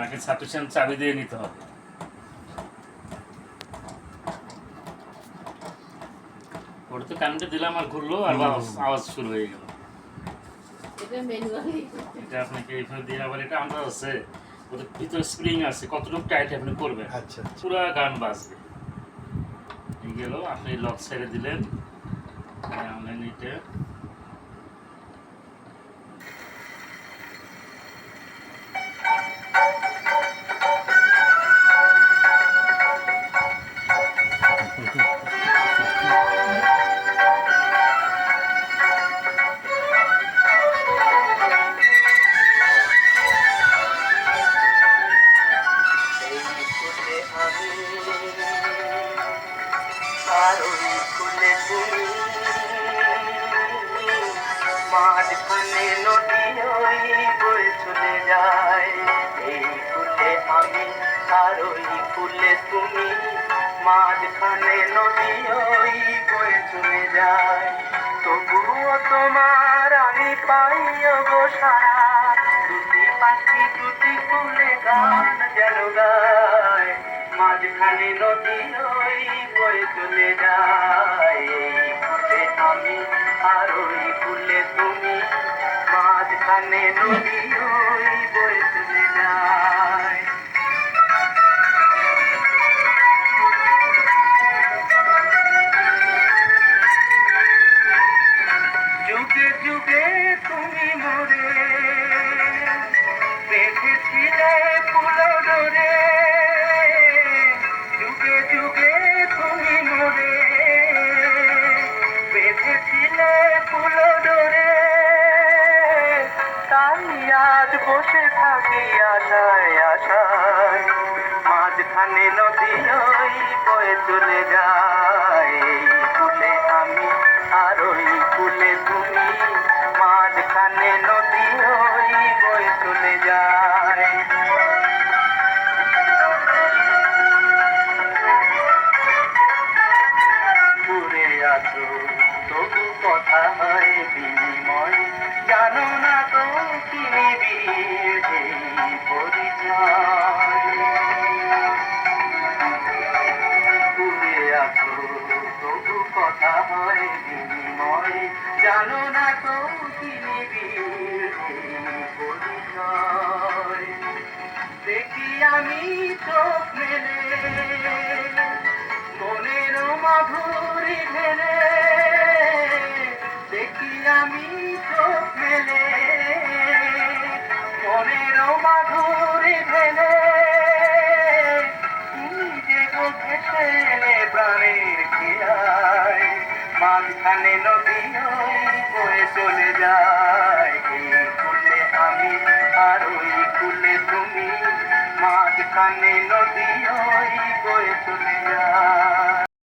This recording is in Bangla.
তাকে সাফিসিয়েন্ট চাবি দিয়ে নিতে হবে। ওটা তো দিলাম আর ঘুরলো আর আওয়াজ আওয়াজ শুরু হয়ে গেল। এটা আপনাকে এইভাবে দিয়ে আবার এটা আমরা আছে ওদের ভিতরে স্প্রিং আছে কতটুকু টাইট আপনি করবেন। আচ্ছা আচ্ছা। গান বাজবে। গেল আপনি লক ছেড়ে দিলেন। অনলাইন এটা। আর ওই ফুলে মাঝখানে নদী ওই বয়ে চলে যায় এই ফুলে আমি আর ওই তুমি মাঝখানে নদী ওই বয়ে চলে যায় তবুও তোমার আমি পাইও গো সারা পাখি দুটি ফুলে গান যেন গায় মাঝখানে নদী চলে যায় ফুলে আমি আর ওই ফুলে তুমি মাঝখানে নদী ওই বয়ে চলে যুগে যুগে তুমি মোরে বেঁধেছিলে ফুলো ডোরে তাই আজ বসে থাকি আশায় আশায়। মাঝখানে নদী ওই বয়ে চলে যায়। ফুলে আমি আর ওই ফুলে তুমি, মাঝখানে কথা হয় বিনিময়, জানো না তো কি নিবিড় দেখি আমি চোখ মেলে, মনের মাধুরী ঢেলে। দেখি আমি চোখ মেলে, মনের মাধুরী ঢেলে। মাঝখানে নদী বয়ে চলে যায়। এই আমি আর ওই ফুলে তুমি, মাঝখানে নদী বয়ে চলে যায়।